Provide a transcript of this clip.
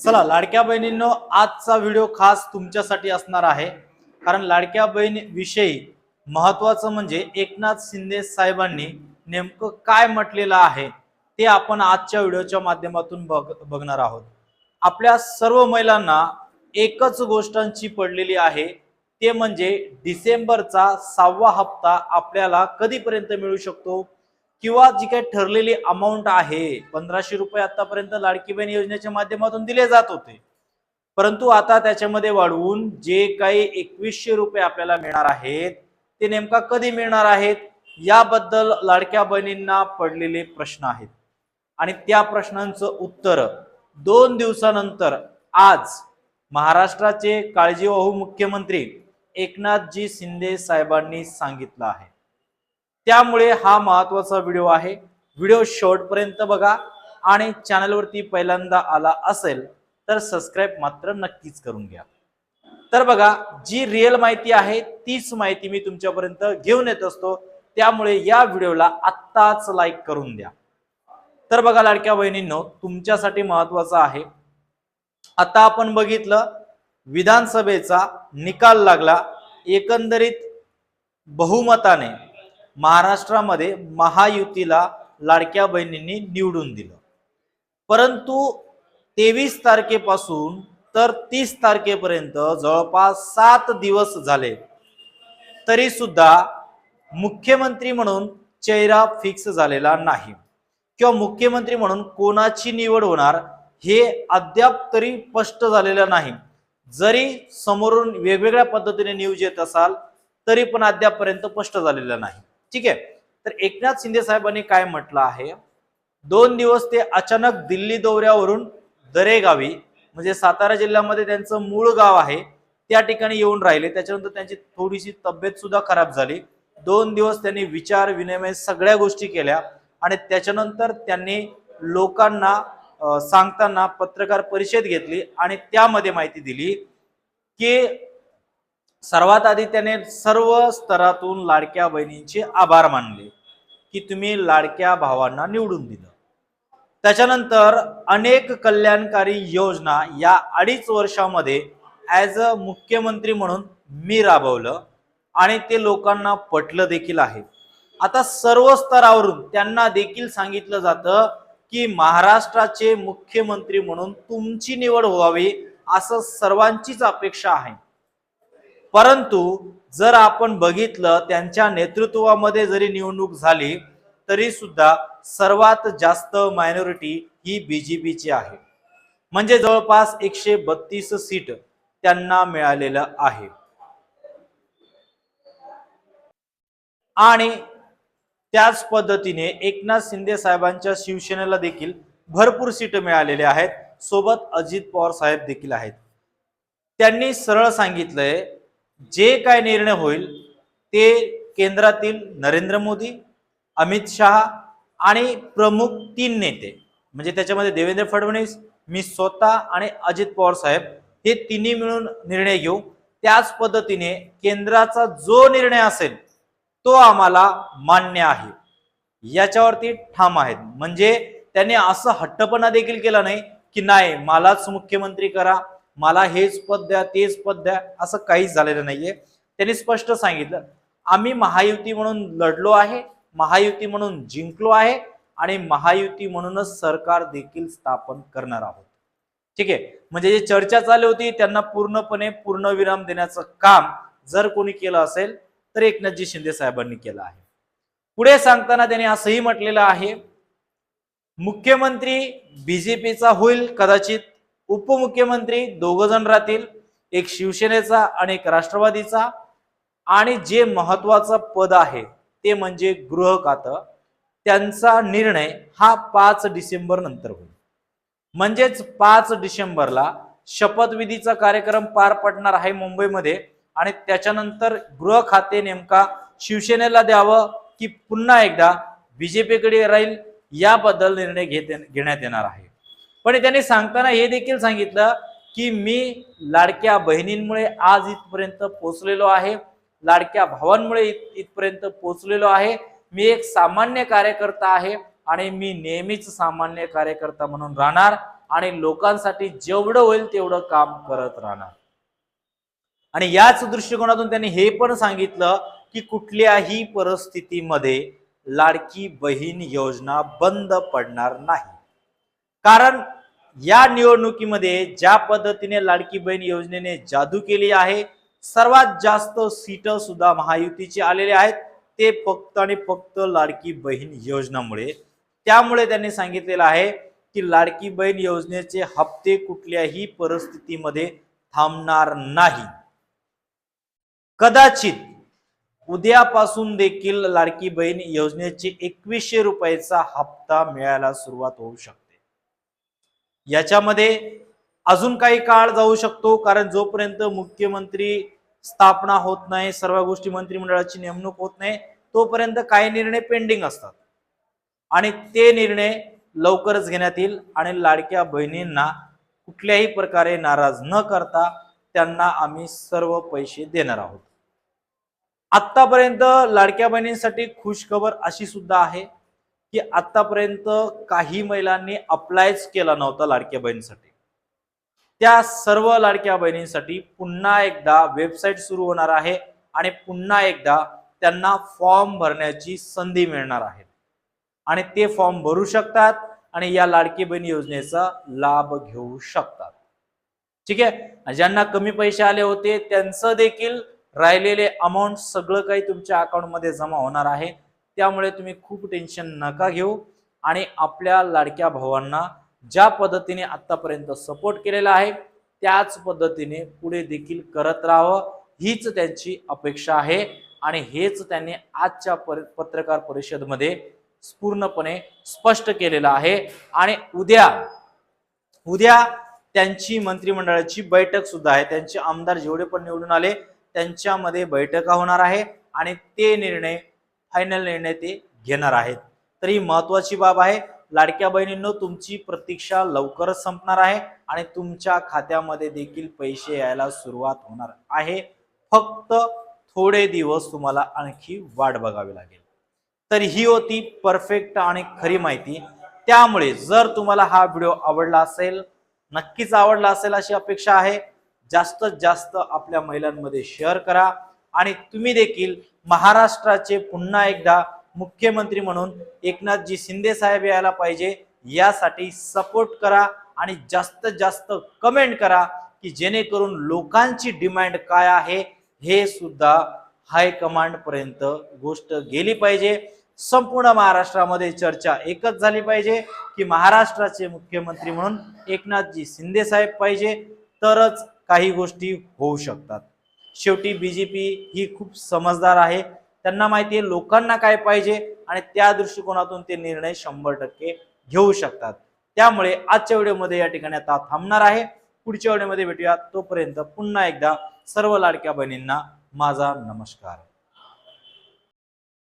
चला लाडक्या बहिणींनो आजचा व्हिडिओ खास तुमच्यासाठी असणार आहे. कारण लाडक्या बहिणीविषयी महत्वाचं म्हणजे एकनाथ शिंदे साहेबांनी नेमकं काय म्हटलेलं आहे ते आपण आजच्या व्हिडिओच्या माध्यमातून बघ बघणार आहोत. आपल्या सर्व महिलांना एकच गोष्टांची पडलेली आहे ते म्हणजे डिसेंबरचा सहावा हप्ता आपल्याला कधीपर्यंत मिळू शकतो? किंवा जी काही ठरलेली अमाऊंट आहे पंधराशे रुपये आतापर्यंत लाडकी बहीण योजनेच्या माध्यमातून दिले जात होते. परंतु आता त्याच्यामध्ये वाढवून जे काही एकवीसशे रुपये आपल्याला मिळणार आहेत ते नेमका कधी मिळणार आहेत याबद्दल लाडक्या बहिणींना पडलेले प्रश्न आहेत. आणि त्या प्रश्नांचं उत्तर दोन दिवसानंतर आज महाराष्ट्राचे काळजीवाहू मुख्यमंत्री एकनाथजी शिंदे साहेबांनी सांगितलं आहे. त्यामुळे हा महत्त्वाचा व्हिडिओ आहे. व्हिडिओ शेवटपर्यंत बघा आणि चॅनलवरती पहिल्यांदा आला असेल तर सबस्क्राईब मात्र नक्कीच करून घ्या. तर बघा जी रिअल माहिती आहे तीच माहिती मी तुमच्यापर्यंत घेऊन येत असतो. त्यामुळे या व्हिडिओला आत्ताच लाईक करून द्या. तर बघा लाडक्या बहिणींनो तुमच्यासाठी महत्वाचं आहे. आता आपण बघितलं विधानसभेचा निकाल लागला. एकंदरीत बहुमताने महाराष्ट्रामध्ये महायुतीला लाडक्या बहिणींनी निवडून दिलं. परंतु तेवीस तारखेपासून तर तीस तारखेपर्यंत जवळपास सात दिवस झाले. तरी सुद्धा मुख्यमंत्री म्हणून चेहरा फिक्स झालेला नाही. किंवा मुख्यमंत्री म्हणून कोणाची निवड होणार हे अद्याप तरी स्पष्ट झालेलं नाही. जरी समोरून वेगवेगळ्या पद्धतीने न्यूज येत असाल तरी पण अद्यापपर्यंत स्पष्ट झालेलं नाही. ठीक आहे? तर एकनाथ शिंदे साहेबांनी काय म्हटलं आहे? दोन दिवस ते अचानक दिल्ली दौऱ्यावरून दरेगावी म्हणजे सातारा जिल्ह्यामध्ये त्यांचं मूळ गाव आहे त्या ठिकाणी येऊन राहिले. त्याच्यानंतर त्यांची थोडीशी तब्येत सुद्धा खराब झाली. दोन दिवस त्यांनी विचार विनिमय सगळ्या गोष्टी केल्या आणि त्याच्यानंतर त्यांनी लोकांना सांगताना पत्रकार परिषद घेतली आणि त्यामध्ये माहिती दिली की सर्वात आधी त्याने सर्व स्तरातून लाडक्या बहिणींचे आभार मानले की तुम्ही लाडक्या भावांना निवडून दिलं. त्याच्यानंतर अनेक कल्याणकारी योजना या अडीच वर्षामध्ये ॲज अ मुख्यमंत्री म्हणून मी राबवलं आणि ते लोकांना पटलं देखील आहे. आता सर्व स्तरावरून त्यांना देखील सांगितलं जातं की महाराष्ट्राचे मुख्यमंत्री म्हणून तुमची निवड व्हावी असं सर्वांचीच अपेक्षा आहे. परंतु जर आपण बघितलं त्यांच्या नेतृत्वामध्ये जरी निवडणूक झाली तरी सुद्धा सर्वात जास्त मायनॉरिटी ही बीजेपीची आहे. म्हणजे जवळपास एकशे बत्तीस सीट त्यांना मिळालेलं आहे. आणि त्याच पद्धतीने एकनाथ शिंदे साहेबांच्या शिवसेनेला देखील भरपूर सीट मिळालेले आहेत. सोबत अजित पवार साहेब देखील आहेत. त्यांनी सरळ सांगितलंय जे काय निर्णय होईल ते केंद्रातील नरेंद्र मोदी अमित शहा आणि प्रमुख तीन नेते म्हणजे त्याच्यामध्ये देवेंद्र फडणवीस मी स्वतः आणि अजित पवार साहेब हे तिन्ही मिळून निर्णय घेऊ. त्याच पद्धतीने केंद्राचा जो निर्णय असेल तो आम्हाला मान्य आहे. याच्यावरती ठाम आहेत. म्हणजे त्यांनी असं हट्टपणा देखील केला नाही की नाही मलाच मुख्यमंत्री करा मला हेच पद द्या तेच पद द्या असं काहीच झालेलं नाहीये. त्यांनी स्पष्ट सांगितलं आम्ही महायुती म्हणून लढलो आहे महायुती म्हणून जिंकलो आहे आणि महायुती म्हणूनच सरकार देखील स्थापन करणार आहोत. ठीक आहे? म्हणजे जे चर्चा चालू होती त्यांना पूर्णपणे पूर्णविराम देण्याचं काम जर कोणी केलं असेल तर एकनाथजी शिंदे साहेबांनी केलं आहे. पुढे सांगताना त्यांनी असंही म्हटलेलं आहे मुख्यमंत्री बीजेपीचा होईल कदाचित उपमुख्यमंत्री दोघ जण राहतील एक शिवसेनेचा आणि एक राष्ट्रवादीचा. आणि जे महत्वाचं पद आहे ते म्हणजे गृह खातं त्यांचा निर्णय हा पाच डिसेंबर नंतर होईल. म्हणजेच पाच डिसेंबरला शपथविधीचा कार्यक्रम पार पडणार आहे मुंबईमध्ये. आणि त्याच्यानंतर गृह खाते नेमका शिवसेनेला द्यावं की पुन्हा एकदा बीजेपीकडे राहील याबद्दल निर्णय घेत घेण्यात येणार आहे. पण त्यांनी सांगताना हे देखील सांगितलं की मी लाडक्या बहिणींमुळे आज इथपर्यंत पोचलेलो आहे लाडक्या भावांमुळे इथपर्यंत पोचलेलो आहे. मी एक सामान्य कार्यकर्ता आहे आणि मी नेहमीच सामान्य कार्यकर्ता म्हणून राहणार आणि लोकांसाठी जेवढं होईल तेवढं काम करत राहणार. आणि याच दृष्टिकोनातून त्यांनी हे पण सांगितलं की कुठल्याही परिस्थितीमध्ये लाडकी बहीण योजना बंद पडणार नाही. कारण या निवडणुकीमध्ये ज्या पद्धतीने लाडकी बहीण योजनेने जादू केली आहे सर्वात जास्त सीट सुद्धा महायुतीचे आलेले आहेत. ते फक्त आणि फक्त लाडकी बहीण योजनामुळे. त्यामुळे त्यांनी सांगितलेलं आहे की लाडकी बहीण योजनेचे हप्ते कुठल्याही परिस्थितीमध्ये थांबणार नाही. कदाचित उद्यापासून देखील लाडकी बहीण योजनेचे एकवीसशे रुपयाचा हप्ता मिळायला सुरुवात होऊ शकते. याच्यामध्ये अजून काही काळ जाऊ शकतो कारण जोपर्यंत मुख्यमंत्री स्थापना होत नाही सर्व गोष्टी मंत्रिमंडळाची नेमणूक होत नाही तोपर्यंत काही निर्णय पेंडिंग असतात. आणि ते निर्णय लवकरच घेण्यात येईल आणि लाडक्या बहिणींना कुठल्याही प्रकारे नाराज न करता त्यांना आम्ही सर्व पैसे देणार आहोत. आत्तापर्यंत लाडक्या बहिणींसाठी खुशखबर अशी सुद्धा आहे की आतापर्यंत काही महिलांनी अप्लायच केला नव्हता लाडक्या बहिणीसाठी. त्या सर्व लाडक्या बहिणींसाठी पुन्हा एकदा वेबसाईट सुरू होणार आहे आणि पुन्हा एकदा त्यांना फॉर्म भरण्याची संधी मिळणार आहे. आणि ते फॉर्म भरू शकतात आणि या लाडकी बहीण योजनेचा लाभ घेऊ शकतात. ठीक आहे? ज्यांना कमी पैसे आले होते त्यांचं देखील राहिलेले अमाऊंट सगळं काही तुमच्या अकाउंटमध्ये जमा होणार आहे. त्यामुळे तुम्ही खूप टेन्शन नका घेऊ. आणि आपल्या लाडक्या भावांना ज्या पद्धतीने आत्तापर्यंत सपोर्ट केलेला आहे त्याच पद्धतीने पुढे देखील करत राहावं. हीच त्यांची अपेक्षा आहे. आणि हेच त्यांनी आजच्या पर- पत्रकार परिषदमध्ये पूर्णपणे स्पष्ट केलेलं आहे. आणि उद्या उद्या त्यांची मंत्रिमंडळाची बैठक सुद्धा आहे. त्यांचे आमदार जेवढे पण निवडून आले त्यांच्यामध्ये बैठका होणार आहे. आणि ते निर्णय फायनल निर्णय ते घेणार आहेत. तर ही महत्वाची बाब आहे. लाडक्या बहिणींनो तुमची प्रतीक्षा लवकरच संपणार आहे आणि तुमच्या खात्यामध्ये देखील पैसे यायला सुरुवात होणार आहे. फक्त थोडे दिवस तुम्हाला आणखी वाट बघावी लागेल. तर ही होती परफेक्ट आणि खरी माहिती. त्यामुळे जर तुम्हाला हा व्हिडिओ आवडला असेल नक्कीच आवडला असेल अशी अपेक्षा आहे. जास्तीत जास्त आपल्या महिलांमध्ये शेअर करा. आणि तुम्ही देखील महाराष्ट्राचे पुन्हा एकदा मुख्यमंत्री म्हणून एकनाथजी शिंदे साहेब यायला पाहिजे यासाठी सपोर्ट करा आणि जास्तीत जास्त कमेंट करा की जेणेकरून लोकांची डिमांड काय आहे हे सुद्धा हायकमांड पर्यंत गोष्ट गेली पाहिजे. संपूर्ण महाराष्ट्रामध्ये चर्चा एकच झाली पाहिजे की महाराष्ट्राचे मुख्यमंत्री म्हणून एकनाथजी शिंदे साहेब पाहिजे तरच काही गोष्टी होऊ शकतात. शेवटी बी जे पी ही खूप समजदार आहे. त्यांना माहिती आहे लोकांना काय पाहिजे आणि त्या दृष्टिकोनातून ते निर्णय शंभर टक्के घेऊ शकतात. त्यामुळे आजच्या व्हिडिओमध्ये या ठिकाणी आता थांबणार आहे. पुढच्या व्हिडिओमध्ये भेटूया. तोपर्यंत पुन्हा एकदा सर्व लाडक्या बहिणींना माझा नमस्कार.